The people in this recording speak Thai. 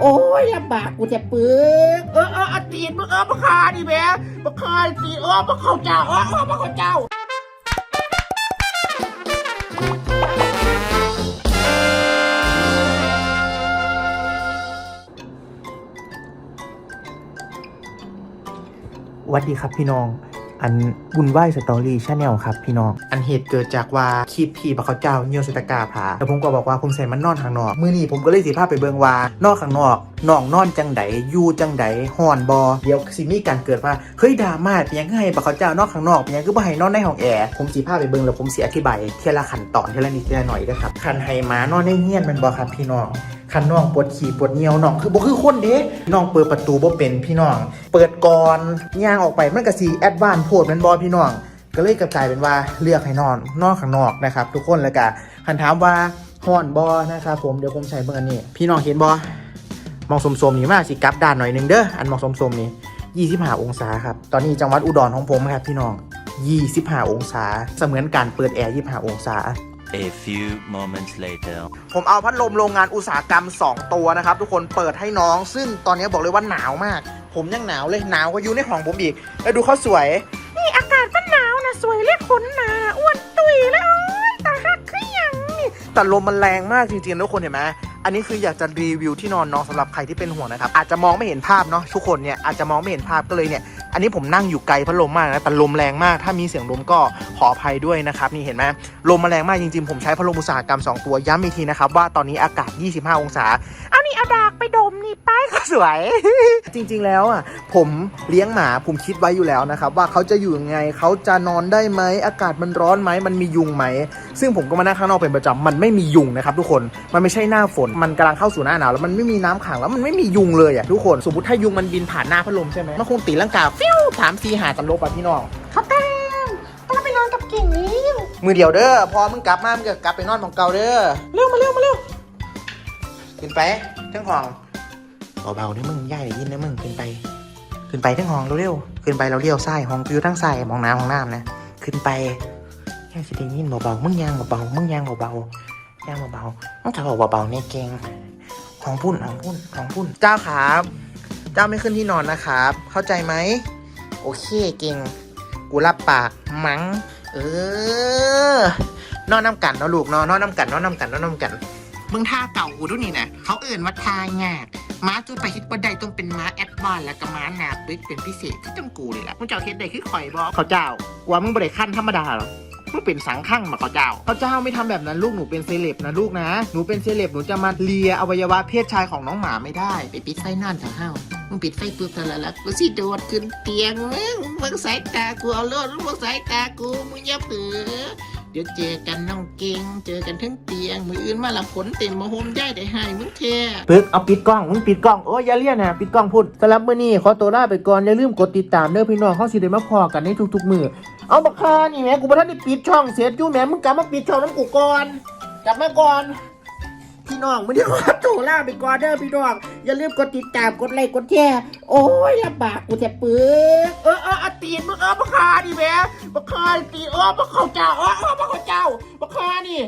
โอ้ยลำบากกูจะปึกเออเออเอตีนมึงเออมาคาดิแม่มาคาตีนเออมาเข้าเจ้าเออเออมาเข้าเจ้าสวัสดีครับพี่น้อง อันบุญไหวสตอรี่ชาแนลครับพี่น้อง อันเหตุเกิดจากว่าคลิปพี่บักเขาเจ้าเงียวสตกาผาแล้วผมก็บอกว่าผมใส่มันนอนข้างนอก มือนี้ผมก็เลยสิพาพไปเบิงว่านอกข้างนอกน้องนอนจังไดอยู่จังไดห่อนบอเดี๋ยวสิมีการเกิดว่าเฮ้ยดราม่าเป็นยังไงบักเขาเจ้านอกข้างนอกเป็นยังก็บ่ให้นอนในห้องแอร์ผมสิพาพไปเบิงแล้วผมสิอธิบายเทีละขั้นตอนเทีละนิดเทียละหน่อยเด้อครับคันให้มานอนในเฮียนมันบ่ครับพี่น้อง คันน้องปวดขี่ปวดเนียวน้องคือบ่คือคนเด้น้องเปิดประตูบ่เป็นพี่น้อง เปิดก่อนย่างออกไปมันก็สิแอดวานโพดแมันบ่พี่น้อง ก็เลยกลายเป็นว่าเลือกให้นอนนอกข้างนอกนะครับ ทุกคนแล้วก็คันถามว่าฮ้อนบ่นะครับผมเดี๋ยวผมใช้เบิ่งอันนี้ พี่น้องเห็นบ่มองสมๆนี่มาสิกลับด้านหน่อยนึงเด้ออันมองสมๆนี่25 องศาครับตอนนี้จังหวัดอุดรของผมครับพี่น้อง25 องศา เสมือนการเปิดแอร์25 องศา A few moments later. ผมเอาพัดลมโรงงานอุตสาหกรรม 2 ตัวนะครับ ทุกคนเปิดให้น้อง ซึ่งตอนนี้บอกเลยว่าหนาวมาก ผมยังหนาวเลยหนาวกว่าอยู่ในห้องผมอีก แล้วดูเขาสวย นี่อากาศมันหนาวนะสวยเรียกขนหนาอ้วนตุยแล้วโอ้ยตาหักขึ้นยังนี่แต่ลมมันแรงมากจริงๆนะทุกคนเห็นไหมอันนี้คืออยากจะรีวิวที่นอนน้องสำหรับใครที่เป็นห่วงนะครับอาจจะมองไม่เห็นภาพเนาะทุกคนเนี่ยอาจจะมองไม่เห็นภาพก็เลยเนี่ยอันนี้ผมนั่งอยู่ไกลพัดลมมากนะแต่ลมแรงมาก ถ้ามีเสียงลมก็ขออภัยด้วยนะครับนี่เห็นไหมลมมาแรงมากจริงๆ ผมใช้พัดลมอุตสาหกรรม 2 ตัวย้ำอีกทีนะครับว่าตอนนี้อากาศ 25 องศา ดากไปดมนี่ไปสวย จริง ๆ แล้วอะ ผมเลี้ยงหมาผมคิดไว้อยู่แล้วนะครับ ว่าเขาจะอยู่ยังไงเขาจะนอนได้ไหมอากาศมันร้อนไหมมันมียุงไหม ซึ่งผมก็มานั่งข้างนอกเป็นประจำมันไม่มียุงนะครับทุกคนมันไม่ใช่หน้าฝนมันกำลังเข้าสู่หน้าหนาวแล้วมันไม่มีน้ำขังแล้วมันไม่มียุงเลยอะทุกคนสมมติถ้ายุงมันบินผ่านหน้าพัดลมใช่ไหมมันคงตีลังกาฟิวถามซีหาตลบอะพี่น้องเขาแต้มต้องไปนอนกับเก่งนี้มือเดียวเด้อพอมึงกลับมามึงก็กลับไปนอนของเก่าเด้อเร็วมาเร็วมาเร็ว ขึ้นไปทั้งห้องเบาๆนี่มึงย่ายได้ยินนะมึงขึ้นไป ขึ้นไปทั้งห้องเร็วๆขึ้นไปเราเลี้ยวซ้ายห้องอยู่ทั้งซ้ายมองน้ำห้องน้ำนะขึ้นไปแค่สิได้ยินเบาๆมึงย่างเบาๆมึงย่างเบาๆย่างเบาๆมึงจะบอกเบาๆในเก่งหองพุ่นหองพุ่นหองพุ่นเจ้าครับ เจ้าไม่ขึ้นที่นอนนะครับ เข้าใจไหมโอเคเก่งกูรับปากมั้งเออนอนน้ำกันเนาะลูกเนาะนอนน้ำกันนอนน้ำกันนอนน้ำกัน มึงท่าเก่ากูดูนี่นะเขาเอื่นว่าทายงาดม้าจุดไปฮิตบันไดต้องเป็นม้าแอดวานซ์แล้วก็ม้าหนาบึกเป็นพิเศษที่จังกูเลยล่ะมึงเจ้าเฮ็ดได้คือข่อยบอกเขาเจ้าว่ามึงบริขั้นธรรมดาหรอมึงเป็นสังข้างมาเขาเจ้าเขาเจ้าไม่ทำแบบนั้นลูกหนูเป็นเซเลบนะลูกนะหนูเป็นเซเลบหนูจะมาเลียอวัยวะเพศชายของน้องหมาไม่ได้ไปปิดไฟนอนเถอะเฮามึงปิดไฟปุ๊บเท่านั้นละกูสิโดดขึ้นเตียงมึงมึงสายตากูเอาเลือดมึงสายตากูมึงอย่าเผือเดี๋ยวเจอกันน้องเก่งเจอกันทั้งเตียง มืออื่นมาละผลเต็มมาโฮมย่ายได้ให้มึงแท้ปึ๊กเอาปิดกล้องมึงปิดกล้องโอ้ยอย่าเลี่ยนนะปิดกล้องพูดสำหรับมื้อนี้ขอตัวลาไปก่อนอย่าลืมกดติดตามเด้อพี่น้องเขาสิได้มาพอกันในทุกๆมื้อเอาบักคานี่แหม่กูบ่ทันได้ปิดช่องเสียอยู่แหม่มึงกลับมาปิดช่องน้ำกูก่อนกลับมาก่อนพี่น้องมื้อนี้ขอตัวลาไปก่อนเด้อพี่น้อง อย่าลืมกดติดตามกดไลค์กดแชร์โอ้ยลำบากกูแทบปึกเออเออเอาตีนมึงเออบักคาดิแหม่บักคาตีนเออบักเข้าเจ้าเออเออบักเข้าเจ้าบักคานี่